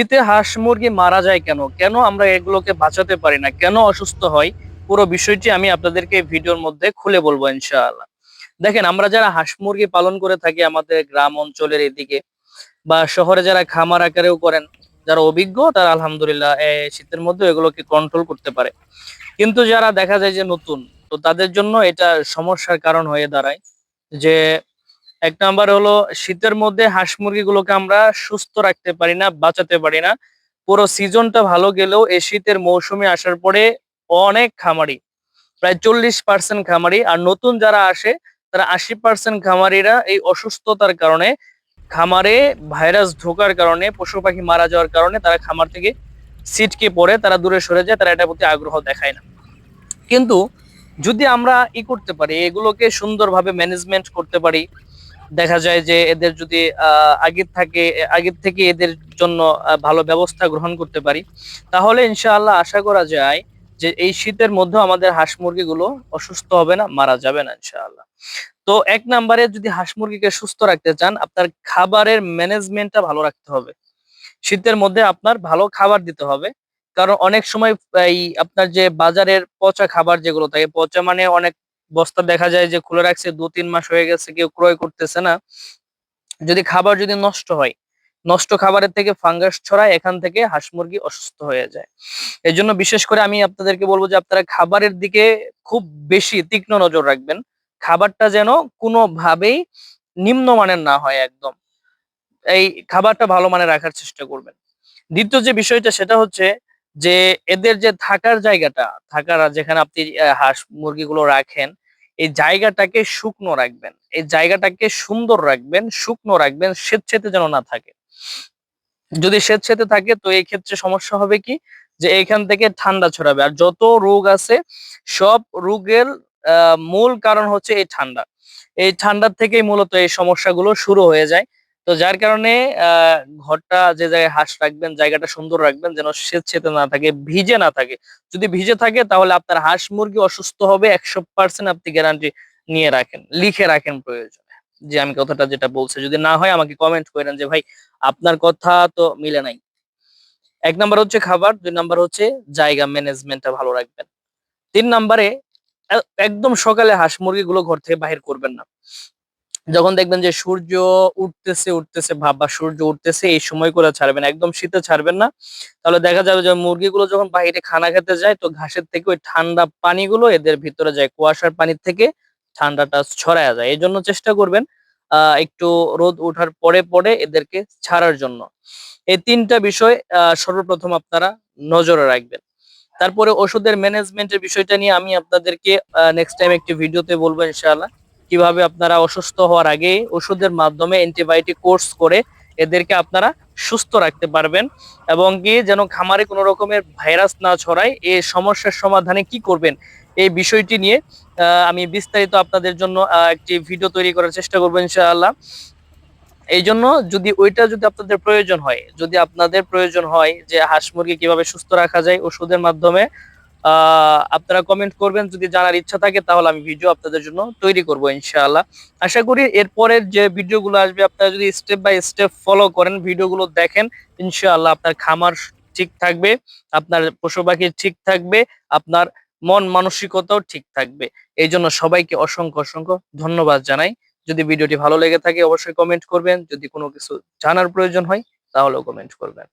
শীতে হাঁস মুরগি মারা যায় কেন? কেন আমরা এগুলোকে বাঁচাতে পারি না? কেন অসুস্থ হয়? পুরো বিষয়টি আমি আপনাদেরকে ভিডিওর মধ্যে খুলে বলব ইনশাআল্লাহ। দেখেন, আমরা যারা হাঁস মুরগি পালন করে থাকি আমাদের গ্রাম অঞ্চলের এদিকে বা শহরে যারা খামার আকারেও করেন, যারা অভিজ্ঞ, তারা আলহামদুলিল্লাহ শীতের মধ্যে এগুলোকে কন্ট্রোল করতে পারে। কিন্তু যারা দেখা যায় যে নতুন, তো তাদের জন্য এটা সমস্যার কারণ হয়ে দাঁড়ায় যে এক নাম্বার হলো, শীতের মধ্যে হাঁস মুরগিগুলোকে আমরা সুস্থ রাখতে পারি না, বাঁচাতে পারি না। পুরো সিজনটা ভালো গেলেও এই শীতের মৌসুমে আসার পরে অনেক খামারি, প্রায় চল্লিশ পার্সেন্ট খামারি আর নতুন যারা আসে, তারা আশি পার্সেন্ট খামারিরা এই অসুস্থতার কারণে খামারে ভাইরাস ঢোকার কারণে, পশু পাখি মারা যাওয়ার কারণে তারা খামার থেকে সিটকে পড়ে, তারা দূরে সরে যায়, তারা এটার প্রতি আগ্রহ দেখায় না। কিন্তু যদি আমরা ই করতে পারি, এগুলোকে সুন্দরভাবে ম্যানেজমেন্ট করতে পারি দেখা যায় যে এদের যদি আগের থাকে, আগের থেকে এদের জন্য ভালো ব্যবস্থা গ্রহণ করতে পারি, তাহলে ইনশাআল্লাহ আশা করা যায় যে এই শীতের মধ্যে আমাদের হাঁস মুরগিগুলো অসুস্থ হবে না, মারা যাবে না ইনশাআল্লাহ। তো এক নম্বরে যদি হাঁস মুরগিকে সুস্থ রাখতে চান, আপনার খাবারের ম্যানেজমেন্টটা ভালো রাখতে হবে। শীতের মধ্যে আপনার ভালো খাবার দিতে হবে, কারণ অনেক সময় এই আপনার যে বাজারের পচা খাবার যেগুলো থাকে, পচা মানে অনেক বস্তা দেখা যায় যে খুলে রাখছে, দু, তিন মাস হয়ে গেছে, কেউ ক্রয় করতেছে না। যদি খাবার যদি নষ্ট হয়, নষ্ট খাবারের থেকে ফাঙ্গাস ছড়ায়, এখান থেকে হাঁস মুরগি অসুস্থ হয়ে যায়। এই জন্য বিশেষ করে আমি আপনাদেরকে বলব যে আপনারা খাবারের দিকে খুব বেশি তীক্ষ্ণ নজর রাখবেন। খাবারটা যেন কোনোভাবেই নিম্নমানের না হয় একদম। এই খাবারটা ভালো মানে রাখার চেষ্টা করবেন। দ্বিতীয় যে বিষয়টা, সেটা হচ্ছে যে এদের যে থাকার জায়গাটা, থাকার যেখানে আপনি হাঁস মুরগিগুলো রাখেন, এই জায়গাটাকে শুকনো রাখবেন। এই জায়গাটাকে সুন্দর রাখবেন, শুকনো রাখবেন, স্বেচ্ছেতে যেন না থাকে। যদি স্বেচ্ছেতে থাকে, তো এই ক্ষেত্রে সমস্যা হবে কি? যে এখান থেকে ঠান্ডা ছড়াবে। আর যত রোগ আছে, সব রোগের মূল কারণ হচ্ছে এই ঠান্ডা। এই ঠান্ডার থেকেই মূলত এই সমস্যাগুলো শুরু হয়ে যায়। তো যার কারণে ঘরটা যে জায়গায় হাঁস রাখবেন, জায়গাটা সুন্দর রাখবেন, যেন স্বেচ্ছেতে না থাকে, ভিজে না থাকে। যদি ভিজে থাকে, তাহলে আপনার হাঁস মুরগি অসুস্থ হবে, একশো পার্সেন্ট আপনি গ্যারান্টি নিয়ে রাখেন, লিখে রাখেন প্রয়োজন। যে আমি কথাটা যেটা বলছি, যদি না হয়, আমাকে কমেন্ট করেন যে, ভাই, আপনার কথা তো মিলে নাই। এক নাম্বার হচ্ছে খাবার, দুই নাম্বার হচ্ছে জায়গা ম্যানেজমেন্টটা ভালো রাখবেন। তিন নাম্বারে একদম সকালে হাঁস মুরগিগুলো ঘর থেকে বাহির করবেন না। যখন দেখবেন যে সূর্য উঠতেছে উঠতেছে, ভাব বা সূর্য উঠতেছে, এই সময় করে ছাড়বেন একদম শীতে ছাড়বেন না। তাহলে দেখা যাবে যে মুরগিগুলো যখন বাইরে খানা খেতে যায়, তো ঘাসের থেকে ওই ঠান্ডা পানিগুলো এদের ভিতরে যায়। কুয়াশার পানির থেকে ঠান্ডাটা ছড়ায় যায়। এই জন্য চেষ্টা করবেন আহ একটু রোদ ওঠার পরে পরে এদেরকে ছাড়ার জন্য। এই তিনটা বিষয় সর্বপ্রথম আপনারা নজরে রাখবেন। তারপরে ওষুধের ম্যানেজমেন্টের বিষয়টা নিয়ে আমি আপনাদেরকে নেক্সট টাইম একটি ভিডিওতে বলব ইনশাআল্লাহ। কীভাবে আপনারা অসুস্থ হওয়ার আগে ওষুধের মাধ্যমে অ্যান্টিবায়োটিক কোর্স করে এদেরকে আপনারা সুস্থ রাখতে পারবেন এবং কি যেন খামারে কোনো রকমের ভাইরাস না ছড়ায় এই সমস্যার সমাধানে কি করবেন এই বিষয়টি নিয়ে আমি বিস্তারিত আপনাদের জন্য একটি ভিডিও তৈরি করার চেষ্টা করব ইনশাআল্লাহ। এই জন্য যদি ওইটা যদি আপনাদের প্রয়োজন হয়, যদি আপনাদের প্রয়োজন হয় যে হাঁস মুরগি কীভাবে সুস্থ রাখা যায় ওষুধের মাধ্যমে আপনারা কমেন্ট করবেন, যদি জানার ইচ্ছা থাকে, তাহলে আমি ভিডিও আপনাদের জন্য তৈরি করব, ইনশাআল্লাহ। আশা করি এরপরের যে ভিডিওগুলো আসবে, আপনারা যদি স্টেপ বাই স্টেপ ফলো করেন ভিডিওগুলো দেখেন, ইনশাআল্লাহ আপনার খামার ঠিক থাকবে, আপনার পশু পাখি ঠিক থাকবে, আপনার মন মানসিকতাও ঠিক থাকবে। এই জন্য সবাইকে অসংখ্য অসংখ্য ধন্যবাদ জানাই। যদি ভিডিওটি ভালো লেগে থাকে, অবশ্যই কমেন্ট করবেন। যদি কোনো কিছু জানার প্রয়োজন হয়, তাহলেও কমেন্ট করবেন।